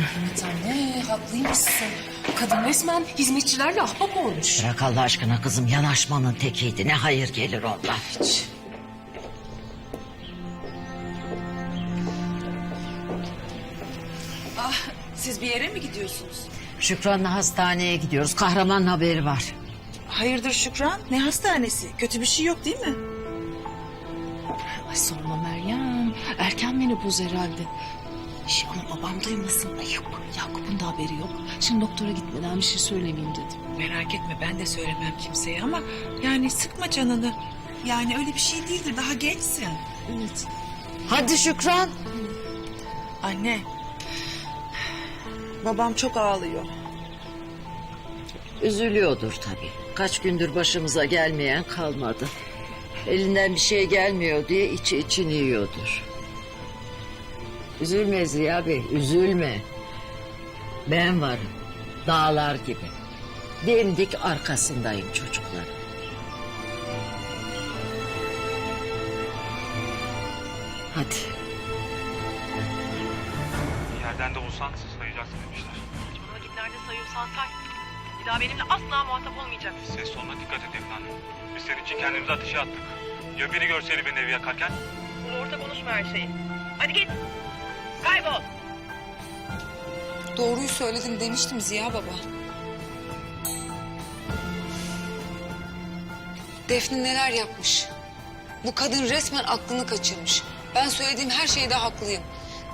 Evet anne haklıymışsın. Kadın resmen hizmetçilerle ahbap olmuş. Bırak Allah aşkına kızım yanaşmanın tekiydi. Ne hayır gelir ondan. Hiç. Ah, siz bir yere mi gidiyorsunuz? Şükran'la hastaneye gidiyoruz. Kahraman haberi var. Hayırdır Şükran? Ne hastanesi? Kötü bir şey yok değil mi? Ay sorma Meryem. Erken menopoz herhalde. Şey, ama babam duymasın. Ay yok Yakup'un da haberi yok. Şimdi doktora gitmeden bir şey söylemeyeyim dedim. Merak etme ben de söylemem kimseye ama yani sıkma canını. Yani öyle bir şey değildir daha gençsin. Evet. Hadi Şükran. Anne. Babam çok ağlıyor. Üzülüyordur tabii. Kaç gündür başımıza gelmeyen kalmadı. Elinden bir şey gelmiyor diye içi içini yiyordur. Üzülme Ziya Bey, üzülme. Ben varım. Dağlar gibi. Dimdik arkasındayım çocuklar. Hadi. Bir yerden de bulsan sayacaksın demişler. Nerede sayıyorsan say. Bir daha benimle asla muhatap olmayacaksın. Ses tonuna dikkat et efendim. Biz senin için kendimizi ateşe attık. Ya biri görseydi beni evi yakarken? Bunu orta konuşma her şeyi. Hadi git. Kaybol. Doğruyu söyledin demiştim Ziya Baba. Defne neler yapmış. Bu kadın resmen aklını kaçırmış. Ben söylediğim her şeyde haklıyım.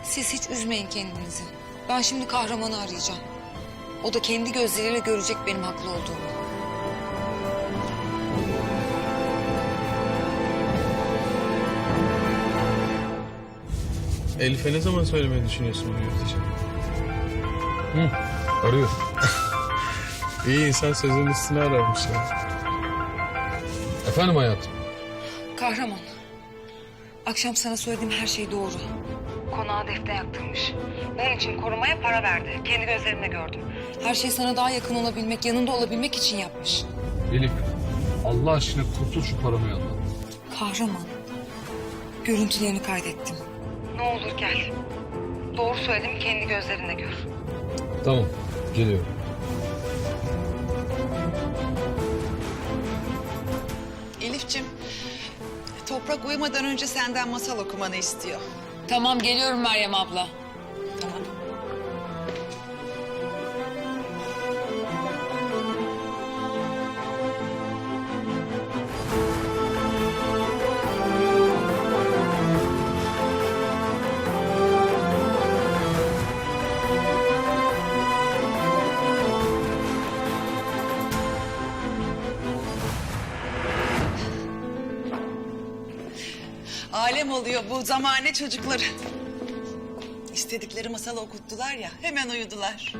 Siz hiç üzmeyin kendinizi. Ben şimdi kahramanı arayacağım. O da kendi gözleriyle görecek benim haklı olduğumu. Elif'e ne zaman söylemeyi düşünüyorsun bu yurttaşı? Hı, arıyor. İyi insan sözün üstüne ararmış ya. Efendim hayatım? Kahraman. Akşam sana söylediğim her şey doğru. Konağı defne yaktırmış. Bunun için korumaya para verdi. Kendi gözlerimle gördüm. Her şey sana daha yakın olabilmek, yanında olabilmek için yapmış. Elif, Allah aşkına kurtul şu paramı yandan. Kahraman. Görüntülerini kaydettim. Ne olur gel. Doğru söyledim kendi gözlerinle gör. Tamam, geliyorum. Elif'cim, Toprak uyumadan önce senden masal okumanı istiyor. Tamam geliyorum Meryem abla. Oluyor bu zamane çocukları. İstedikleri masalı okuttular ya hemen uyudular.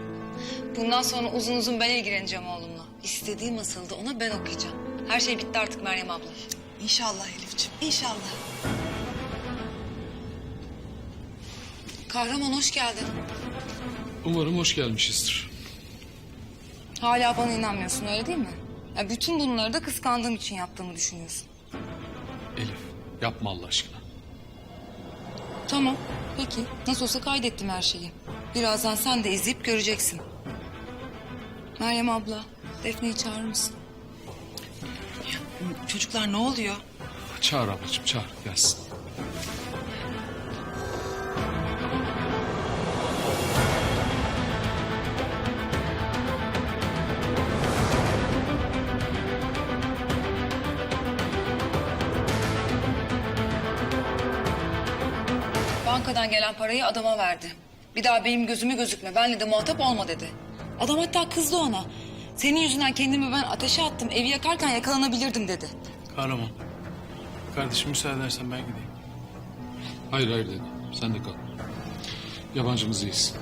Bundan sonra uzun uzun ben ilgileneceğim oğlumla. İstediği masalı da ona ben okuyacağım. Her şey bitti artık Meryem abla. İnşallah Elif'ciğim inşallah. Kahraman hoş geldin. Umarım hoş gelmişizdir. Hala bana inanmıyorsun öyle değil mi? Ya bütün bunları da kıskandığım için yaptığımı düşünüyorsun. Elif, yapma Allah aşkına. Tamam peki. Nasıl olsa kaydettim her şeyi. Birazdan sen de izleyip göreceksin. Meryem abla, Defne'yi çağırır mısın? Çocuklar ne oluyor? Çağır ablacığım, çağır gelsin. Bankadan gelen parayı adama verdi. Bir daha benim gözüme gözükme, benle de muhatap olma dedi. Adam hatta kızdı ona. Senin yüzünden kendimi ben ateşe attım, evi yakarken yakalanabilirdim dedi. Kahraman. Kardeşim müsaade edersen ben gideyim. Hayır hayır dedim. Sen de kal. Yabancımız iyiyiz.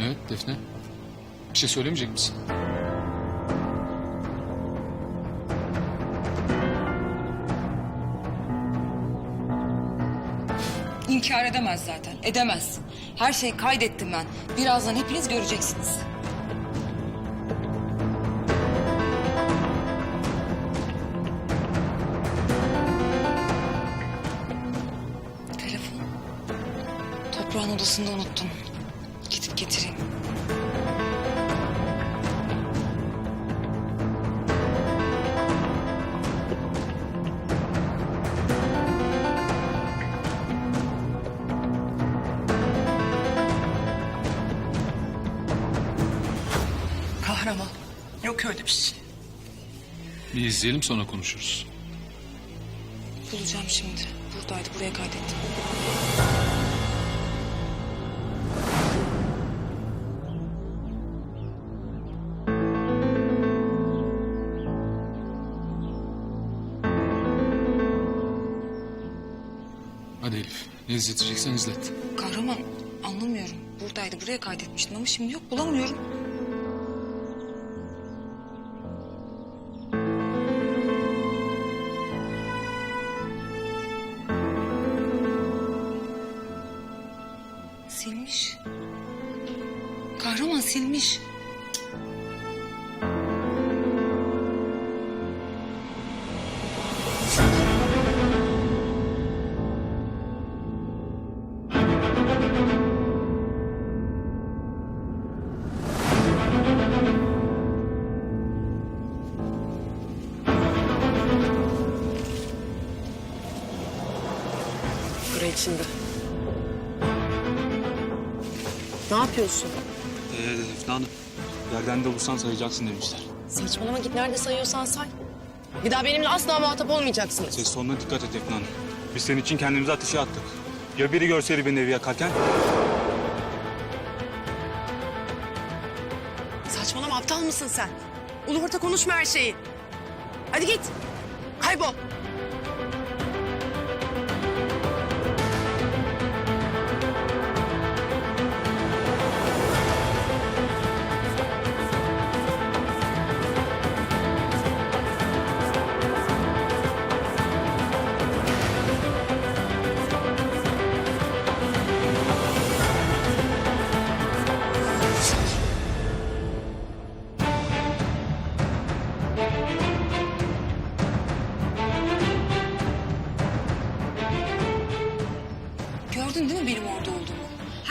Evet Defne. Bir şey söylemeyecek misin? İnkar edemez zaten, edemez. Her şeyi kaydettim ben. Birazdan hepiniz göreceksiniz. Telefon. Burak'ın odasında unuttum. Gidip getireyim. Kahraman. Yok öyle bir şey. Bir izleyelim sonra konuşuruz. Bulacağım şimdi. Buradaydı buraya kaydettim. Hadi Elif. Ne izleteceksen izlet. Kahraman anlamıyorum. Buradaydı buraya kaydetmiştim ama şimdi yok bulamıyorum. Silmiş. Kahraman silmiş. Buraya içinde. Ne yapıyorsun? Ee, Defne Hanım. Yerden de bulsan sayacaksın demişler. Saçmalama git nerede sayıyorsan say. Bir daha benimle asla muhatap olmayacaksınız. Ses tonuna dikkat et Defne Hanım. Biz senin için kendimizi ateşe attık. Ya biri görseydi beni evi yakarken? Saçmalama aptal mısın sen? Ulu orta konuşma her şeyi. Hadi git. Kaybol.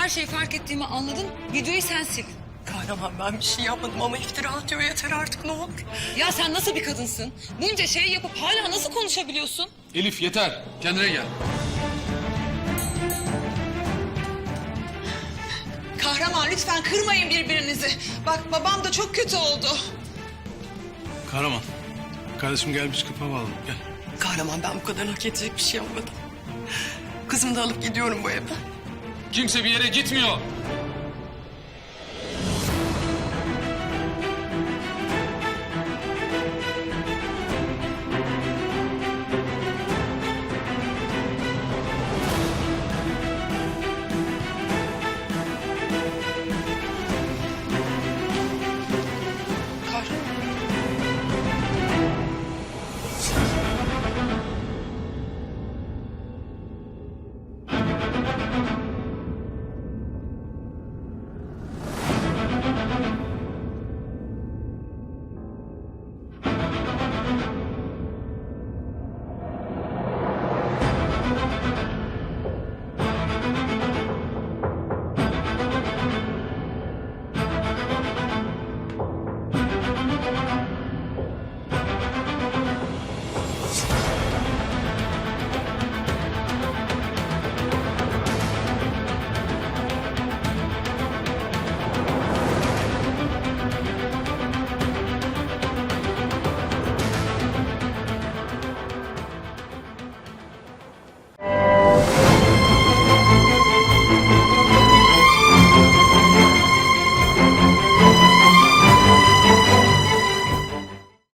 Her şeyi fark ettiğimi anladın. Videoyu sen sil. Kahraman ben bir şey yapmadım ama iftira atıyor yeter artık ne olur. Ya sen nasıl bir kadınsın? Bunca şey yapıp hala nasıl konuşabiliyorsun? Elif yeter. Kendine gel. Kahraman lütfen kırmayın birbirinizi. Bak babam da çok kötü oldu. Kahraman. Kardeşim gel çıkıp hava alalım. Gel. Kahraman ben bu kadar hak edecek bir şey yapmadım. Kızımı da alıp gidiyorum bu evden. Kimse bir yere gitmiyor.